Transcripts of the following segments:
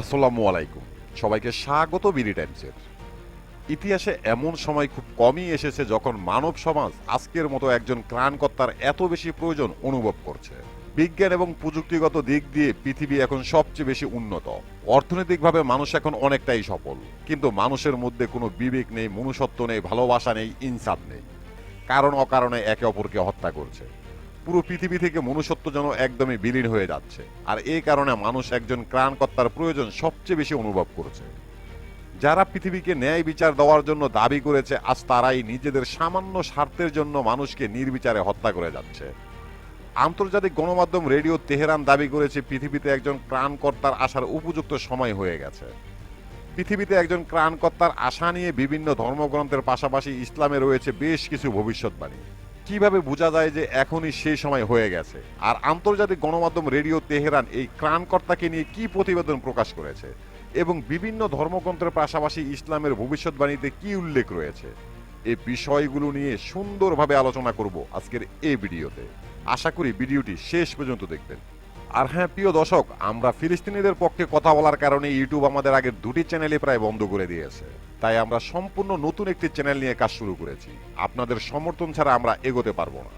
আসসালামু আলাইকুম। সবাইকে স্বাগত বিডি টাইমসের। ইতিহাসে এমন সময় খুব কমই এসেছে যখন মানব সমাজ আজকের মতো একজন ত্রাণকর্তার এত বেশি প্রয়োজন অনুভব করছে। বিজ্ঞান এবং প্রযুক্তিগত দিক দিয়ে পৃথিবী এখন সবচেয়ে বেশি উন্নত। অর্থনৈতিকভাবে মানুষ এখন অনেকটাই সফল। কিন্তু মানুষের মধ্যে কোনো বিবেক নেই, মনুষ্যত্ব নেই, ভালোবাসা নেই, ইনসাফ নেই। কারণ অকারণে একে অপরকে হত্যা করছে। পুরো পৃথিবী থেকে মনুষ্যত্ব যেন একদমই বিলীন হয়ে যাচ্ছে। আর এই কারণে মানুষ একজন ত্রাণকর্তার প্রয়োজন সবচেয়ে বেশি অনুভব করছে। যারা পৃথিবীকে ন্যায় বিচার দেওয়ার জন্য দাবি করেছে, আজ তারাই নিজেদের সামান্য স্বার্থের জন্য মানুষকে নির্বিচারে হত্যা করে যাচ্ছে। আন্তর্জাতিক গণমাধ্যম রেডিও তেহরান দাবি করেছে, পৃথিবীতে একজন ত্রাণকর্তার আসার উপযুক্ত সময় হয়ে গেছে। পৃথিবীতে একজন ত্রাণকর্তার আশা নিয়ে বিভিন্ন ধর্মগ্রন্থের পাশাপাশি ইসলামে রয়েছে বেশ কিছু ভবিষ্যৎবাণী। কীভাবে বোঝা যায় যে এখনই সেই সময় হয়ে গেছে? আর আন্তর্জাতিক গণমাধ্যম রেডিও তেহরান এই ত্রাণকর্তাকে নিয়ে কি প্রতিবেদন প্রকাশ করেছে? এবং বিভিন্ন ধর্মগ্রন্থের পাশাপাশি ইসলামের ভবিষ্যৎবাণীতে কি উল্লেখ রয়েছে? এই বিষয়গুলো নিয়ে সুন্দরভাবে আলোচনা করব আজকের এই ভিডিওতে। আশা করি ভিডিওটি শেষ পর্যন্ত দেখবেন। আর হ্যাঁ প্রিয় দর্শক, আমরা ফিলিস্তিনিদের পক্ষে কথা বলার কারণে ইউটিউব আমাদের আগের দুটি চ্যানেলে প্রায় বন্ধ করে দিয়েছে। তাই আমরা সম্পূর্ণ নতুন একটি চ্যানেল নিয়ে কাজ শুরু করেছি। আপনাদের সমর্থন ছাড়া আমরা এগোতে পারব না।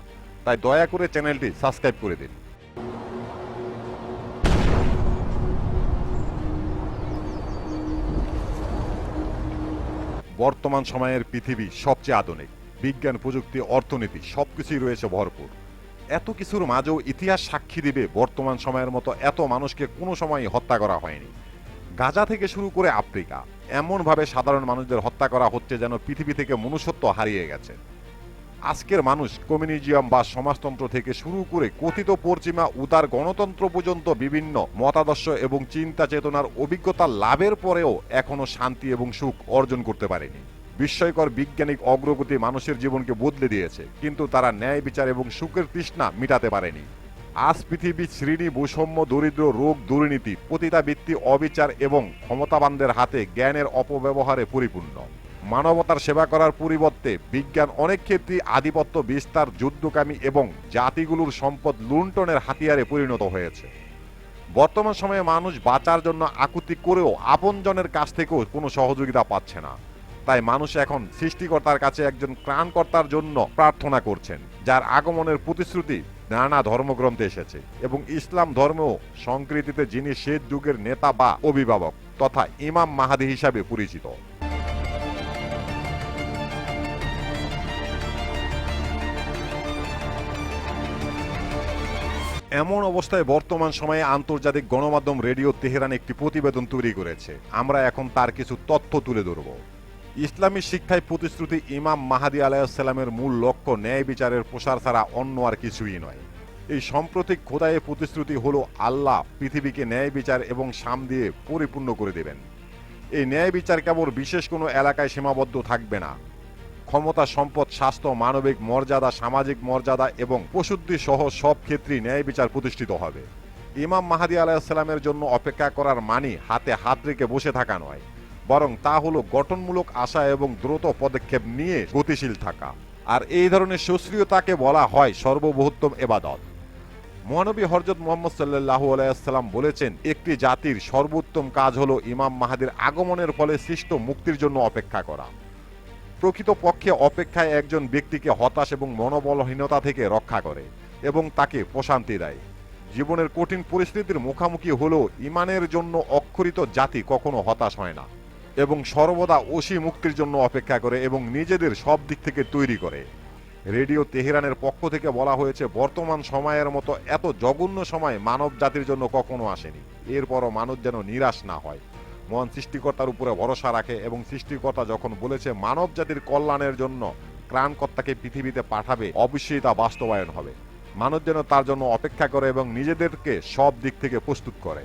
তাই দয়া করে চ্যানেলটি সাবস্ক্রাইব করে দিন। বর্তমান সময়ের পৃথিবী সবচেয়ে আধুনিক। বিজ্ঞান, প্রযুক্তি, অর্থনীতি সবকিছুই রয়েছে ভরপুর। এত কিছুর মাঝেও ইতিহাস সাক্ষী দিবে বর্তমান সময়ের মতো এত মানুষকে কোনো সময় হত্যা করা হয়নি। গাজা থেকে শুরু করে আফ্রিকা। এমনভাবে সাধারণ মানুষদের হত্যা করা হচ্ছে যেন পৃথিবী থেকে মনুষ্যত্ব হারিয়ে গেছে। আজকের মানুষ কমিউনিজিয়াম বা সমাজতন্ত্র থেকে শুরু করে কথিত পশ্চিমা, উদার গণতন্ত্র পর্যন্ত বিভিন্ন মতাদর্শ এবং চিন্তা চেতনার অভিজ্ঞতা লাভের পরেও এখনও শান্তি এবং সুখ অর্জন করতে পারেনি। বিস্ময়কর বৈজ্ঞানিক অগ্রগতি মানুষের জীবনকে বদলে দিয়েছে, কিন্তু তারা ন্যায় বিচার এবং সুখের তৃষ্ণা মিটাতে পারেনি। আজ পৃথিবী শ্রেণি, বৈষম্য, দরিদ্র, রোগ, দুর্নীতি পতিতাবৃত্তি অবিচার এবং ক্ষমতাবানদের হাতে জ্ঞানের অপব্যবহারে পরিপূর্ণ। মানবতার সেবা করার পরিবর্তে বিজ্ঞান অনেক ক্ষেত্রেই আধিপত্য বিস্তার, যুদ্ধকামী এবং জাতিগুলোর সম্পদ লুণ্ঠনের হাতিয়ারে পরিণত হয়েছে। বর্তমান সময়ে মানুষ বাঁচার জন্য আকুতি করেও আপনজনের কাছ থেকেও কোনো সহযোগিতা পাচ্ছে না। তাই মানুষ এখন সৃষ্টিকর্তার কাছে একজন ত্রাণকর্তার জন্য প্রার্থনা করছেন, যার আগমনের প্রতিশ্রুতি নানা ধর্মগ্রন্থে এসেছে এবং ইসলাম ধর্মেও সংকৃতিতে যিনি শেষ যুগের নেতা বা অভিভাবক তথা ইমাম মাহাদি হিসাবে পরিচিত। এমন অবস্থায় বর্তমান সময়ে আন্তর্জাতিক গণমাধ্যম রেডিও তেহরান একটি প্রতিবেদন তৈরি করেছে। আমরা এখন তার কিছু তথ্য তুলে ধরব। ইসলামী শিক্ষায় প্রতিশ্রুতি ইমাম মাহাদি আলাইসাল্লামের মূল লক্ষ্য ন্যায় বিচারের প্রসার ছাড়া অন্য আর কিছুই নয়। এই সাম্প্রতিক খোদায়ে প্রতিশ্রুতি হলো আল্লাহ পৃথিবীকে ন্যায় বিচার এবং সাম দিয়ে পরিপূর্ণ করে দেবেন। এই ন্যায় বিচার কেবল বিশেষ কোনো এলাকায় সীমাবদ্ধ থাকবে না। ক্ষমতা, সম্পদ, স্বাস্থ্য, মানবিক মর্যাদা, সামাজিক মর্যাদা এবং প্রসুদ্ধি সহ সব ক্ষেত্রেই ন্যায় বিচার প্রতিষ্ঠিত হবে। ইমাম মাহাদি আলাহিসাল্লামের জন্য অপেক্ষা করার মানি হাতে হাত রেখে বসে থাকা নয়। বরং তা হলো গঠনমূলক আশা এবং দ্রুত পদক্ষেপ নিয়ে গতিশীল থাকা। আর এই ধরনের সুশ্রিয়তাকে বলা হয় সর্ববৃহত্তম এবাদত। মহানবী হরজত মোহাম্মদ সাল্লাহ আলাইসাল্লাম বলেছেন, একটি জাতির সর্বোত্তম কাজ হলো ইমাম মাহাদির আগমনের ফলে সৃষ্ট মুক্তির জন্য অপেক্ষা করা। প্রকৃত পক্ষে অপেক্ষায় একজন ব্যক্তিকে হতাশ এবং মনোবলহীনতা থেকে রক্ষা করে এবং তাকে প্রশান্তি দেয়। জীবনের কঠিন পরিস্থিতির মুখোমুখি হলেও ইমানের জন্য অক্ষরিত জাতি কখনো হতাশ হয় না। এবং সর্বদা ওসি মুক্তির জন্য অপেক্ষা করে এবং নিজেদের সব দিক থেকে তৈরি করে। রেডিও তেহরানের পক্ষ থেকে বলা হয়েছে, বর্তমান সময়ের মতো এত জঘন্য সময় মানব জাতির জন্য কখনো আসেনি। এরপরও মানুষ যেন নিরাশ না হয়। মন সৃষ্টিকর্তার উপরে ভরসা রাখে এবং সৃষ্টিকর্তা যখন বলেছে, মানব জাতির কল্যাণের জন্য ত্রাণকর্তাকে পৃথিবীতে পাঠাবে, অবশ্যই তা বাস্তবায়ন হবে। মানুষ যেন তার জন্য অপেক্ষা করে এবং নিজেদেরকে সব দিক থেকে প্রস্তুত করে।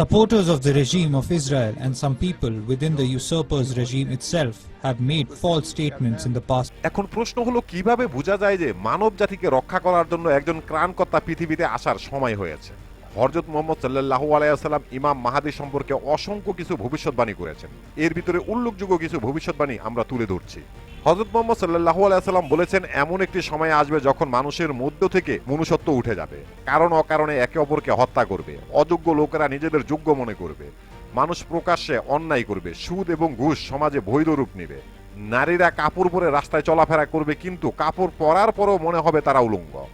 Supporters of the regime of Israel and some people within the usurper's regime itself have made false statements in the past. এখন প্রশ্ন হলো, কীভাবে বোঝা যায় যে মানব জাতিকে রক্ষা করার জন্য একজন ত্রাণকর্তা পৃথিবীতে আসার সময় হয়েছে? হরজত মোহাম্মদ সাল্লাহ আলাইসাল্লাম ইমাম মাহাদি সম্পর্কে অসংখ্য কিছু ভবিষ্যৎবাণী করেছেন। এর ভিতরে উল্লেখযোগ্য কিছু ভবিষ্যৎবাণী আমরা তুলে ধরছি। হজরত মোহাম্মদ সাল্লাহ আলাইসাল্লাম বলেছেন, এমন একটি সময় আসবে যখন মানুষের মধ্য থেকে মনুষ্যত্ব উঠে যাবে। কারণ অকারণে একে অপরকে হত্যা করবে। অযোগ্য লোকেরা নিজেদের যোগ্য মনে করবে। মানুষ প্রকাশ্যে অন্যায় করবে। সুদ এবং ঘুষ সমাজে বৈধ রূপ নেবে। নারীরা কাপড় পরে রাস্তায় চলাফেরা করবে, কিন্তু কাপড় পরার পরও মনে হবে তারা উলঙ্গ।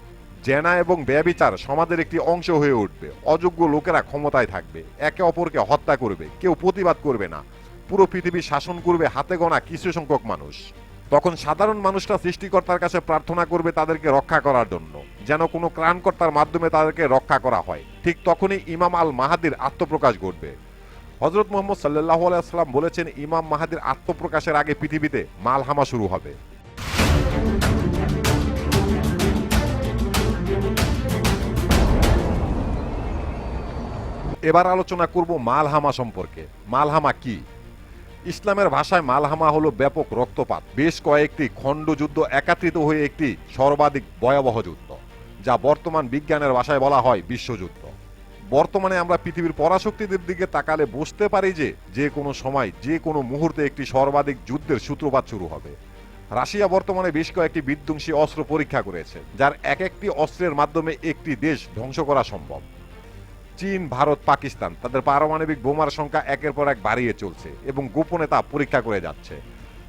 জেনা এবং ব্যবিচার সমাজের একটি অংশ হয়ে উঠবে। অযোগ্য লোকেরা ক্ষমতায় থাকবে। একে অপরকে হত্যা করবে। কেউ প্রতিবাদ করবে না। পুরো পৃথিবী শাসন করবে হাতে গোনা কিছু সংখ্যক মানুষ। তখন সাধারণ মানুষরা সৃষ্টিকর্তার কাছে প্রার্থনা করবে তাদেরকে রক্ষা করার জন্য, যেন কোনো ত্রাণকর্তার মাধ্যমে তাদেরকে রক্ষা করা হয়। ঠিক তখনই ইমাম আল মাহাদির আত্মপ্রকাশ ঘটবে। হজরত মোহাম্মদ সাল্লাহ আলাইসাল্লাম বলেছেন, ইমাম মাহাদির আত্মপ্রকাশের আগে পৃথিবীতে মালহামা শুরু হবে। এবার আলোচনা করব মালহামা সম্পর্কে। মালহামা কি? ইসলামের ভাষায় মালহামা হলো ব্যাপক রক্তপাত। বেশ কয়েকটি খণ্ডযুদ্ধ একাত্রিত হয়ে একটি সর্বাধিক ভয়াবহ যুদ্ধ, যা বর্তমান বিজ্ঞানের ভাষায় বলা হয় বিশ্বযুদ্ধ। বর্তমানে আমরা পৃথিবীর পরাশক্তিদের দিকে তাকালে বুঝতে পারি যে যে কোনো সময়, যে কোনো মুহূর্তে একটি সর্বাধিক যুদ্ধের সূত্রপাত শুরু হবে। রাশিয়া বর্তমানে বেশ কয়েকটি বিধ্বংসী অস্ত্র পরীক্ষা করেছে, যার এক একটি অস্ত্রের মাধ্যমে একটি দেশ ধ্বংস করা সম্ভব। চীন, ভারত, পাকিস্তান। তাদের পারমাণবিক বোমার সংখ্যা একের পর এক বাড়িয়ে চলছে এবং গোপনে তা পরীক্ষা করে যাচ্ছে।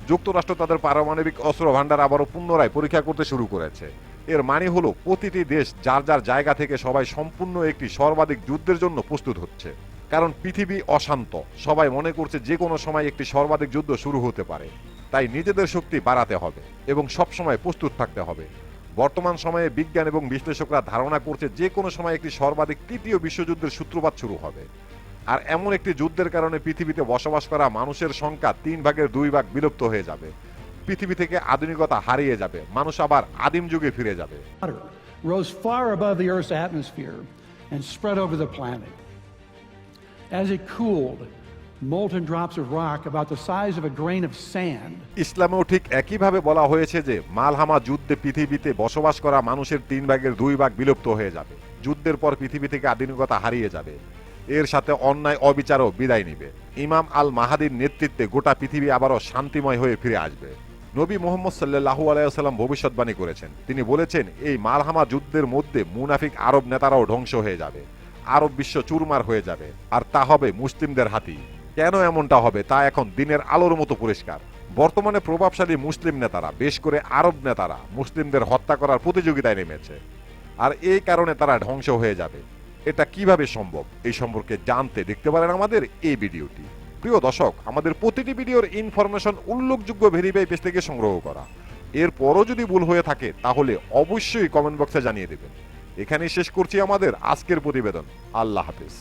যুক্তরাষ্ট্র তাদের পারমাণবিক অস্ত্র ভান্ডার আবারও পুনরায় পরীক্ষা করতে শুরু করেছে। এর মানে হলো, প্রতিটি দেশ যার যার জায়গা থেকে সবাই সম্পূর্ণ একটি সর্বাধিক যুদ্ধের জন্য প্রস্তুত হচ্ছে। কারণ পৃথিবী অশান্ত, সবাই মনে করছে যে কোনো সময় একটি সর্বাধিক যুদ্ধ শুরু হতে পারে। তাই নিজেদের শক্তি বাড়াতে হবে এবং সবসময় প্রস্তুত থাকতে হবে। বর্তমান সময়ে বিজ্ঞান এবং বিশ্লেষকরা ধারণা করছে যে কোনো সময় একটি সর্বাধিক তৃতীয় বিশ্বযুদ্ধের সূত্রপাত শুরু হবে। আর এমন একটি যুদ্ধের কারণে পৃথিবীতে বসবাস করা মানুষের সংখ্যা তিন ভাগের দুই ভাগ বিলুপ্ত হয়ে যাবে। পৃথিবী থেকে আধুনিকতা হারিয়ে যাবে মানুষ আবার আদিম যুগে ফিরে যাবে। Rose far above the Earth's atmosphere and spread over the planet. As it cooled, molten drops of rock about the size of a grain of sand. ইসলামেও ঠিক একইভাবে বলা হয়েছে যে, মালহামা যুদ্ধে পৃথিবীতে বসবাস করা মানুষের তিন ভাগের দুই ভাগ বিলুপ্ত হয়ে যাবে। যুদ্ধের পর পৃথিবী থেকে আধুনিকতা হারিয়ে যাবে। এর সাথে অন্যায়, অবিচারও বিদায় নিবে। ইমাম আল মাহাদির নেতৃত্বে গোটা পৃথিবী আবারও শান্তিময় হয়ে ফিরে আসবে। নবী মোহাম্মদ সাল্লাহু আলাইসাল্লাম ভবিষ্যৎবাণী করেছেন। তিনি বলেছেন, এই মালহামা যুদ্ধের মধ্যে মুনাফিক আরব নেতারাও ধ্বংস হয়ে যাবে। আরব বিশ্ব চুরমার হয়ে যাবে। আর তা হবে মুসলিমদের হাতি। কেন এমনটা হবে তা এখন দিনের আলোর মতো পরিষ্কার। বর্তমানে প্রভাবশালী মুসলিম নেতারা, বেশ করে আরব নেতারা মুসলিমদের হত্যা করার প্রতিযোগিতায় নেমেছে। আর এই কারণে তারা ধ্বংস হয়ে যাবে। এটা কীভাবে সম্ভব এই সম্পর্কে জানতে দেখতে পারেন আমাদের এই ভিডিওটি। প্রিয় দর্শক, আমাদের প্রতিটি ভিডিওর ইনফরমেশন উল্লেখযোগ্য ভেরিফাই পেজ থেকে সংগ্রহ করা। এরপরও যদি ভুল হয়ে থাকে, তাহলে অবশ্যই কমেন্ট বক্সে জানিয়ে দেবেন। এখানেই শেষ করছি আমাদের আজকের প্রতিবেদন। আল্লাহ হাফিজ।